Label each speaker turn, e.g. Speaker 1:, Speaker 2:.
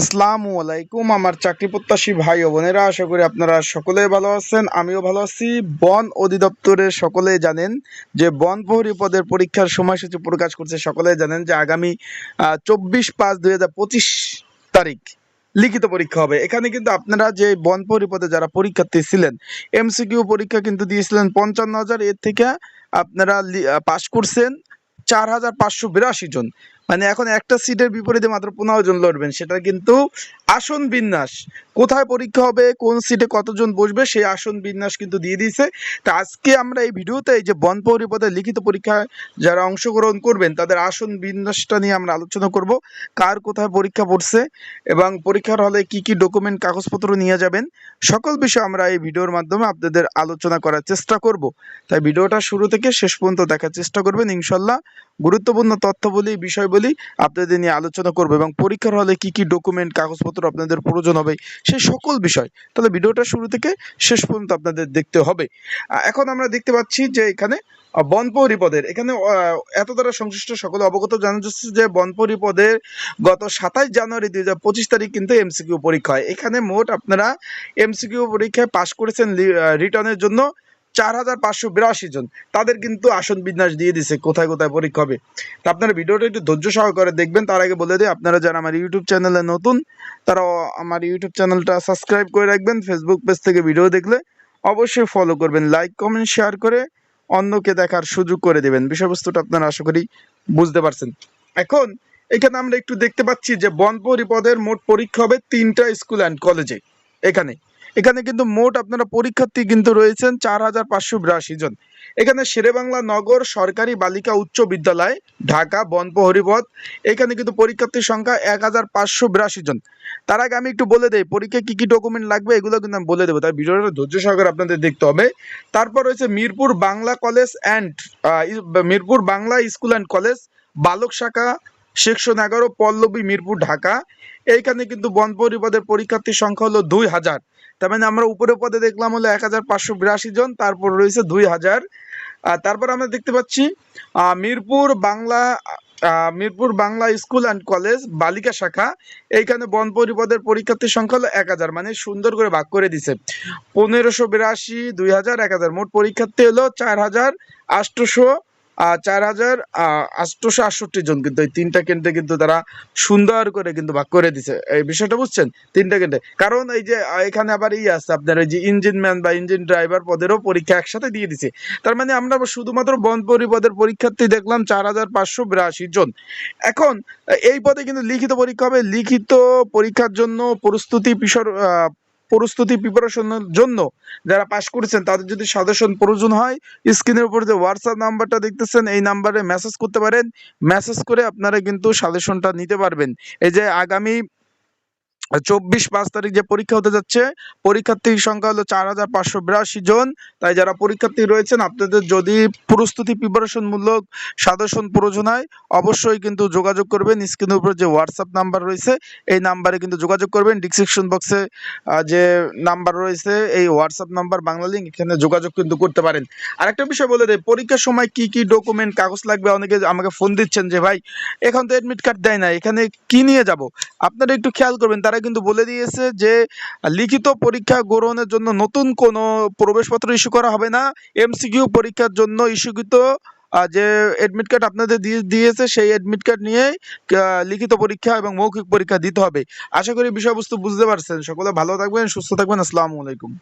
Speaker 1: আসসালামু আলাইকুম, আমার চাকরি প্রত্যাশী ভাই ও বোনেরা, আশা করি আপনারা সকলেই ভালো আছেন, আমিও ভালো আছি। বন অধিদপ্তরের সকলেই জানেন যে বন প্রহরী পদের পরীক্ষার সময়সূচি প্রকাশ করছে, সকলেই জানেন যে আগামী চব্বিশ পাঁচ দুই তারিখ লিখিত পরীক্ষা হবে। এখানে কিন্তু আপনারা যে বন প্রহরী পদে যারা পরীক্ষার্থী ছিলেন এমসিকিউ পরীক্ষা কিন্তু দিয়েছিলেন পঞ্চান্ন হাজার, এর থেকে আপনারা পাশ করছেন চার হাজার পাঁচশো বিরাশি জন। মানে এখন একটা সিটের বিপরীতে মাত্র পনেরো জন লড়বেন, সেটা কিন্তু আসন বিন্যাস। কোথায় পরীক্ষা হবে, কোন সিটে কতজন বসবে, সেই আসন বিন্যাস কিন্তু দিয়ে দিয়েছে। তা আজকে আমরা এই ভিডিওতে এই যে বন পৌরী পদে লিখিত পরীক্ষায় যারা অংশগ্রহণ করবেন, তাদের আসন বিন্যাসটা নিয়ে আমরা আলোচনা করব। কার কোথায় পরীক্ষা পড়ছে এবং পরীক্ষার হলে কি কি ডকুমেন্ট কাগজপত্র নিয়ে যাবেন, সকল বিষয় আমরা এই ভিডিওর মাধ্যমে আপনাদের আলোচনা করার চেষ্টা করব। তাই ভিডিওটা শুরু থেকে শেষ পর্যন্ত দেখার চেষ্টা করবেন ইনশাল্লাহ গুরুত্বপূর্ণ তথ্যবলী বিষয়বলী আপনাদের নিয়ে আলোচনা করব এবং পরীক্ষার হলে কি কি ডকুমেন্ট কাগজপত্র আপনাদের প্রয়োজন হবে সেই সকল বিষয়। তাহলে ভিডিওটা শুরু থেকে শেষ পর্যন্ত আপনাদের দেখতে হবে। এখন আমরা দেখতে পাচ্ছি যে এখানে আহ, বনপহরী পদের এখানে এত দ্বারা সংশ্লিষ্ট সকলে অবগত জানা যাচ্ছে যে বনপহরী পদের গত সাতাইশ জানুয়ারি দুই হাজার পঁচিশ তারিখ কিন্তু এমসিকিউ পরীক্ষা হয়। এখানে মোট আপনারা এমসিকিউ পরীক্ষায় পাশ করেছেন রিটার্নের জন্য চার হাজার পাঁচশো বিরাশি জন। তাদের কিন্তু আসন বিন্যাস দিয়ে দিছে, কোথায় কোথায় পরীক্ষা হবে। তা আপনারা ভিডিওটা একটু ধৈর্য সহকারে দেখবেন। তার আগে বলে দিই, আপনারা যারা আমার ইউটিউব চ্যানেলে নতুন, তারা আমার ইউটিউব চ্যানেলটা সাবস্ক্রাইব করে রাখবেন। ফেসবুক পেজ থেকে ভিডিও দেখলে অবশ্যই ফলো করবেন। লাইক কমেন্ট শেয়ার করে অন্যকে দেখার সুযোগ করে দেবেন। বিষয়বস্তুটা আপনারা আশা করি বুঝতে পারছেন। এখন এখানে আমরা একটু দেখতে পাচ্ছি যে বনপরি পদের মোট পরীক্ষা হবে তিনটা স্কুল অ্যান্ড কলেজে এখানে এখানে কিন্তু মোট আপনারা পরীক্ষার্থী কিন্তু রয়েছেন চার হাজার পাঁচশো বিরাশি জন। এখানে শেরেবাংলা নগর সরকারি বালিকা উচ্চ বিদ্যালয়, ঢাকা বনপ্রহরীপথ এখানে কিন্তু পরীক্ষার্থীর সংখ্যা এক হাজার পাঁচশো বিরাশি জন। তার আগে আমি একটু বলে দেই, পরীক্ষায় কি কি ডকুমেন্ট লাগবে এগুলো কিন্তু আমি বলে দেবো। তাই ভিডিওটা ধৈর্য সহকারে আপনাদের দেখতে হবে। তারপর রয়েছে Mirpur Bangla college and Mirpur Bangla school and college, বালক শাখা, সেকশন এগারো, পল্লবী, মিরপুর, ঢাকা। এইখানে কিন্তু বন পরিপদের পরীক্ষার্থীর সংখ্যা হলো দুই হাজার। তার মানে আমরা উপরে পদে দেখলাম হলো এক হাজার পাঁচশো বিরাশি জন, তারপর রয়েছে দুই হাজার। তারপর আমরা দেখতে পাচ্ছি Mirpur Bangla Mirpur Bangla school and college, বালিকা শাখা, এইখানে বন পরিপদের পরীক্ষার্থীর সংখ্যা হলো এক হাজার মানে সুন্দর করে ভাগ করে দিছে। পনেরোশো বিরাশি, দুই হাজার এক হাজার মোট পরীক্ষার্থী হলো চার হাজার আটশোশো চার হাজার আটশোশো আটষট্টি জন কিন্তু এই তিনটা কেন্দ্রে কিন্তু তারা সুন্দর করে কিন্তু ভাগ করে দিছে। এই বিষয়টা বুঝছেন? তিনটা কেন্দ্রে। কারণ এই যে এখানে আবার ই আছে আপনার এই যে ইঞ্জিন ম্যান বা ইঞ্জিন ড্রাইভার পদেরও পরীক্ষা একসাথে দিয়ে দিছে। তার মানে আমরা শুধুমাত্র বন পরিপদের পরীক্ষার্থী দেখলাম চার হাজার পাঁচশো বিরাশি জন। এখন, এই পদে কিন্তু লিখিত পরীক্ষা হবে। লিখিত পরীক্ষার জন্য প্রস্তুতি পিছর প্রস্তুতি প্রিপারেশনের জন্য যারা পাস করেছেন, তাদের যদি সাজেশন প্রয়োজন হয় স্ক্রিনের উপর যে হোয়াটসঅ্যাপ নাম্বারটা দেখতেছেন, এই নাম্বারে মেসেজ করতে পারেন। মেসেজ করে আপনারা কিন্তু সাজেশনটা নিতে পারবেন। এই যে আগামী চব্বিশ পাঁচ তারিখ যে পরীক্ষা হতে যাচ্ছে, পরীক্ষার্থীর সংখ্যা হলো চার হাজার পাঁচশো বিরাশি জন। তাই যারা পরীক্ষার্থী রয়েছেন, আপনাদের যদি প্রস্তুতি প্রিপারেশন মূলক সাজেশন প্রয়োজন হয়, অবশ্যই কিন্তু যোগাযোগ করবেন। স্ক্রিনের উপর যে হোয়াটসঅ্যাপ নাম্বার রয়েছে, এই নাম্বারে কিন্তু যোগাযোগ করবেন। ডিসক্রিপশন বক্সে যে নাম্বার রয়েছে, এই হোয়াটসঅ্যাপ নাম্বার বাংলা লিঙ্ক এখানে যোগাযোগ কিন্তু করতে পারেন। আরেকটা বিষয় বলে দেয় পরীক্ষার সময় কি কি ডকুমেন্ট কাগজ লাগবে? অনেকে আমাকে ফোন দিচ্ছেন যে, ভাই, এখন তো অ্যাডমিট কার্ড দেয় না এখানে কি নিয়ে যাব? আপনারা একটু খেয়াল করবেন, তারা কিন্তু বলে দিয়েছে যে, লিখিত পরীক্ষা গ্রহণের জন্য নতুন কোনো প্রবেশপত্র ইস্যু করা হবে না। এমসিকিউ পরীক্ষার জন্য ইস্যুকৃত যে এডমিট কার্ড আপনাদের দিয়ে, দিয়েছে সেই এডমিট কার্ড নিয়ে লিখিত পরীক্ষা এবং মৌখিক পরীক্ষা দিতে হবে। আশা করি বিষয়বস্তু বুঝতে পারছেন। সকলে ভালো থাকবেন, সুস্থ থাকবেন। আসসালামু আলাইকুম।